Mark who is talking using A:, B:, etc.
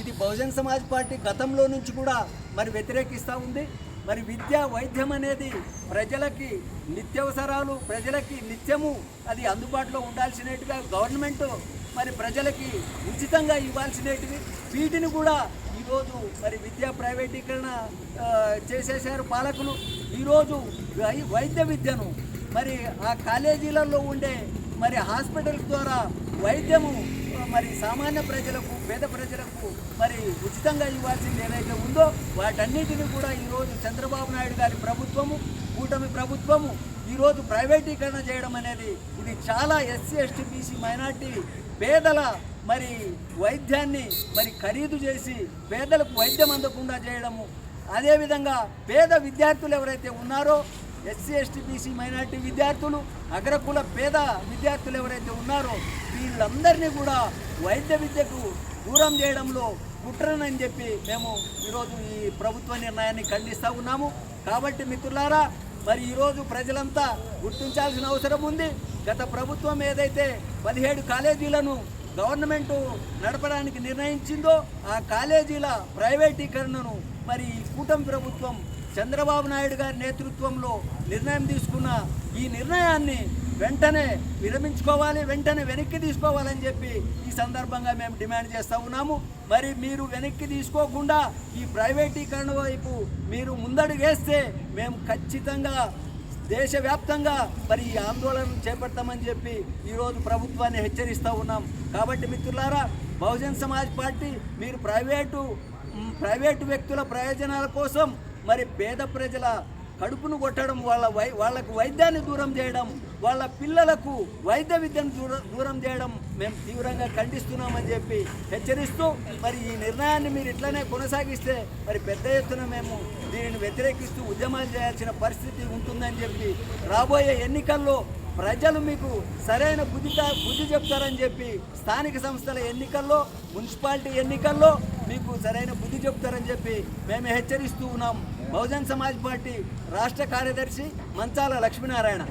A: ఇది బహుజన్ సమాజ్ పార్టీ గతంలో నుంచి కూడా మరి వ్యతిరేకిస్తూ ఉంది. మరి విద్య వైద్యం అనేది ప్రజలకి నిత్యవసరాలు ప్రజలకి నిత్యము అది అందుబాటులో ఉండాల్సినట్టుగా గవర్నమెంట్ మరి ప్రజలకి ఉచితంగా ఇవ్వాల్సినటివి వీటిని కూడా ఈరోజు మరి విద్యా ప్రైవేటీకరణ చేసేసారు చేసేశారు పాలకులు. ఈరోజు వైద్య విద్యను మరి ఆ కాలేజీలలో ఉండే మరి హాస్పిటల్స్ ద్వారా వైద్యము మరి సామాన్య ప్రజలకు పేద ప్రజలకు మరి ఉచితంగా ఇవ్వాల్సింది ఏదైతే ఉందో వాటన్నిటిని కూడా ఈరోజు చంద్రబాబు నాయుడు గారి ప్రభుత్వము కూటమి ప్రభుత్వము ఈరోజు ప్రైవేటీకరణ చేయడం అనేది ఇది చాలా ఎస్సీ ఎస్టీ బీసీ మైనార్టీ పేదల మరి వైద్యాన్ని మరి ఖరీదు చేసి పేదలకు వైద్యం అందకుండా చేయడము. అదేవిధంగా పేద విద్యార్థులు ఎవరైతే ఉన్నారో ఎస్సీ ఎస్టీ బీసీ మైనార్టీ విద్యార్థులు అగ్రకుల పేద విద్యార్థులు ఎవరైతే ఉన్నారో వీళ్ళందరినీ కూడా వైద్య విద్యకు దూరం చేయడంలో కుట్రనని చెప్పి మేము ఈరోజు ఈ ప్రభుత్వ నిర్ణయాన్ని ఖండిస్తూ ఉన్నాము. కాబట్టి మిత్రులారా మరి ఈరోజు ప్రజలంతా గుర్తించాల్సిన అవసరం ఉంది. గత ప్రభుత్వం ఏదైతే పదిహేడు కాలేజీలను గవర్నమెంట్ నడపడానికి నిర్ణయించిందో ఆ కాలేజీల ప్రైవేటీకరణను మరి ఈ కూటమి ప్రభుత్వం చంద్రబాబు నాయుడు గారి నేతృత్వంలో నిర్ణయం తీసుకున్న ఈ నిర్ణయాన్ని వెంటనే విరమించుకోవాలి వెంటనే వెనక్కి తీసుకోవాలని చెప్పి ఈ సందర్భంగా మేము డిమాండ్ చేస్తూ ఉన్నాము. మరి మీరు వెనక్కి తీసుకోకుండా ఈ ప్రైవేటీకరణ వైపు మీరు ముందడుగేస్తే మేము ఖచ్చితంగా దేశవ్యాప్తంగా మరి ఈ ఆందోళన చేపడతామని చెప్పి ఈరోజు ప్రభుత్వాన్ని హెచ్చరిస్తూ ఉన్నాం. కాబట్టి మిత్రులారా బహుజన్ సమాజ్ పార్టీ మీరు ప్రైవేటు ప్రైవేటు వ్యక్తుల ప్రయోజనాల కోసం మరి పేద ప్రజల కడుపును కొట్టడం వాళ్ళ వై వాళ్ళకు వైద్యాన్ని దూరం చేయడం వాళ్ళ పిల్లలకు వైద్య విద్యను దూరం దూరం చేయడం మేము తీవ్రంగా ఖండిస్తున్నామని చెప్పి హెచ్చరిస్తూ మరి ఈ నిర్ణయాన్ని మీరు ఇట్లనే కొనసాగిస్తే మరి పెద్ద ఎత్తున మేము దీనిని వ్యతిరేకిస్తూ ఉద్యమాలు చేయాల్సిన పరిస్థితి ఉంటుందని చెప్పి రాబోయే ఎన్నికల్లో ప్రజలు మీకు సరైన బుద్ధి బుద్ధి చెప్తారని చెప్పి స్థానిక సంస్థల ఎన్నికల్లో మున్సిపాలిటీ ఎన్నికల్లో మీకు సరైన బుద్ధి చెప్తారని చెప్పి మేము హెచ్చరిస్తూ ఉన్నాం. బహుజన్ సమాజ్ పార్టీ రాష్ట్ర కార్యదర్శి మంచాల లక్ష్మీనారాయణ.